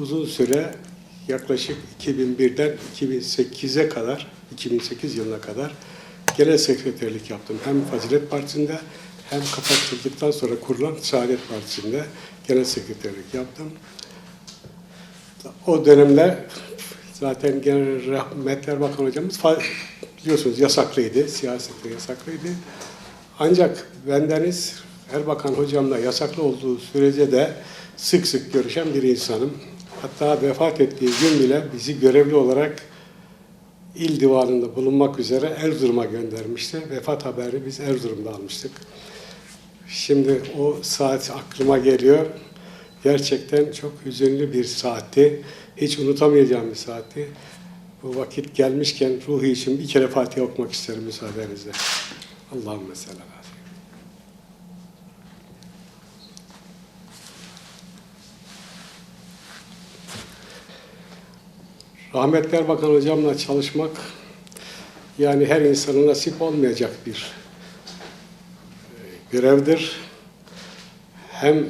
Uzun süre yaklaşık 2001'den 2008'e kadar, 2008 yılına kadar genel sekreterlik yaptım. Hem Fazilet Partisi'nde hem kapatıldıktan sonra kurulan Saadet Partisi'nde genel sekreterlik yaptım. O dönemde zaten Genel Rahmetli Erbakan hocamız biliyorsunuz yasaklıydı, siyasette yasaklıydı. Ancak bendeniz Erbakan hocamla yasaklı olduğu sürece de sık sık görüşen bir insanım. Hatta vefat ettiği gün bile bizi görevli olarak il divanında bulunmak üzere Erzurum'a göndermişti. Vefat haberi biz Erzurum'da almıştık. Şimdi o saat aklıma geliyor. Gerçekten çok hüzünlü bir saatti. Hiç unutamayacağım bir saatti. Bu vakit gelmişken ruhu için bir kere Fatiha okumak isterim müsaadenizle. Allah'ım mesela. Rahmetli Erbakan hocamla çalışmak yani her insana nasip olmayacak bir e, görevdir. Hem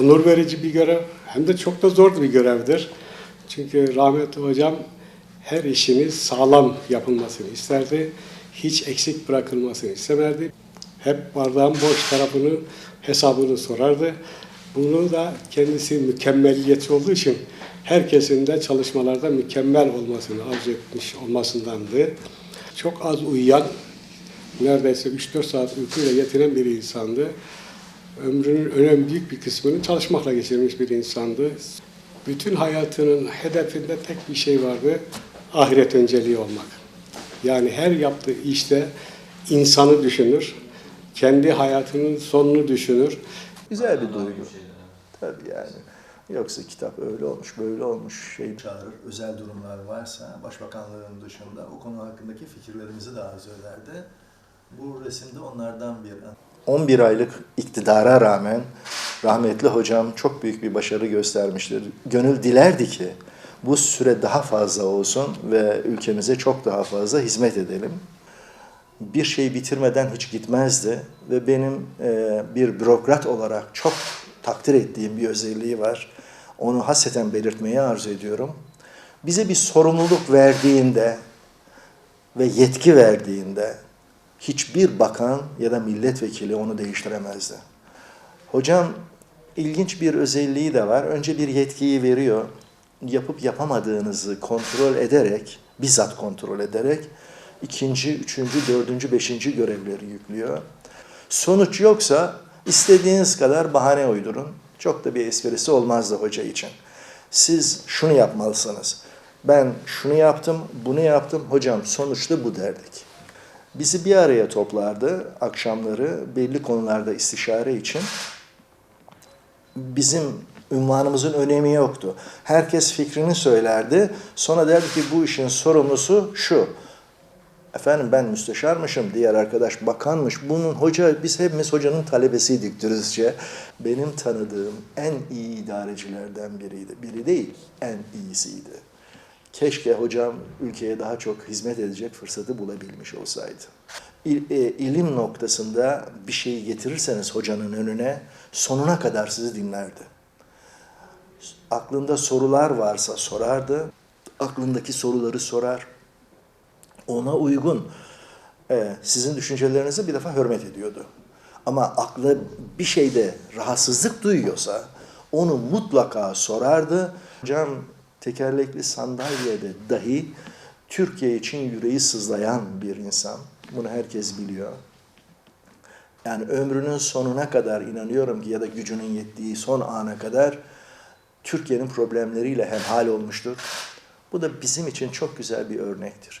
onur verici bir görev hem de çok da zor bir görevdir. Çünkü rahmetli hocam her işini sağlam yapılmasını isterdi. Hiç eksik bırakılmasını istemezdi. Hep bardağın boş tarafını hesabını sorardı. Bunu da kendisi mükemmelliyetçi olduğu için herkesin de çalışmalarda mükemmel olmasını arzu etmiş olmasındandı. Çok az uyuyan, neredeyse 3-4 saat uykuyla yetinen bir insandı. Ömrünün önemli büyük bir kısmını çalışmakla geçirmiş bir insandı. Bütün hayatının hedefinde tek bir şey vardı, ahiret önceliği olmak. Yani her yaptığı işte insanı düşünür, kendi hayatının sonunu düşünür. Güzel bir duygu. Tabii yani. Yoksa kitap öyle olmuş, böyle olmuş şey. çağırır. Özel durumlar varsa Başbakanlığın dışında o konu hakkındaki fikirlerimizi de arzu ederdi. Bu resimde onlardan bir 11 aylık iktidara rağmen rahmetli hocam çok büyük bir başarı göstermiştir. Gönül dilerdi ki bu süre daha fazla olsun ve ülkemize çok daha fazla hizmet edelim. Bir şey bitirmeden hiç gitmezdi ve benim e, bir bürokrat olarak çok takdir ettiğim bir özelliği var. Onu hasreten belirtmeyi arzu ediyorum. Bize bir sorumluluk verdiğinde ve yetki verdiğinde hiçbir bakan ya da milletvekili onu değiştiremezdi. Hocam ilginç bir özelliği de var. Önce bir yetkiyi veriyor. Yapıp yapamadığınızı kontrol ederek, bizzat kontrol ederek ikinci, üçüncü, dördüncü, beşinci görevleri yüklüyor. Sonuç yoksa istediğiniz kadar bahane uydurun. Çok da bir esprisi olmazdı hoca için. Siz şunu yapmalısınız. Ben şunu yaptım, bunu yaptım. Hocam sonuçta bu derdik. Bizi bir araya toplardı akşamları belli konularda istişare için. Bizim ünvanımızın önemi yoktu. Herkes fikrini söylerdi. Sonra derdi ki bu işin sorumlusu şu. Efendim ben müsteşarmışım, diğer arkadaş bakanmış. Bunun hoca, biz hepimiz hocanın talebesiydik dürüstçe. Benim tanıdığım en iyi idarecilerden biriydi. Biri değil, en iyisiydi. Keşke hocam ülkeye daha çok hizmet edecek fırsatı bulabilmiş olsaydı. İl- e, ilim noktasında bir şeyi getirirseniz hocanın önüne sonuna kadar sizi dinlerdi. Aklında sorular varsa sorardı. Aklındaki soruları sorar. Ona uygun e, sizin düşüncelerinizi bir defa hürmet ediyordu. Ama aklı bir şeyde rahatsızlık duyuyorsa onu mutlaka sorardı. Hocam tekerlekli sandalyede dahi Türkiye için yüreği sızlayan bir insan. Bunu herkes biliyor. Yani ömrünün sonuna kadar inanıyorum ki ya da gücünün yettiği son ana kadar Türkiye'nin problemleriyle hemhal olmuştur. Bu da bizim için çok güzel bir örnektir.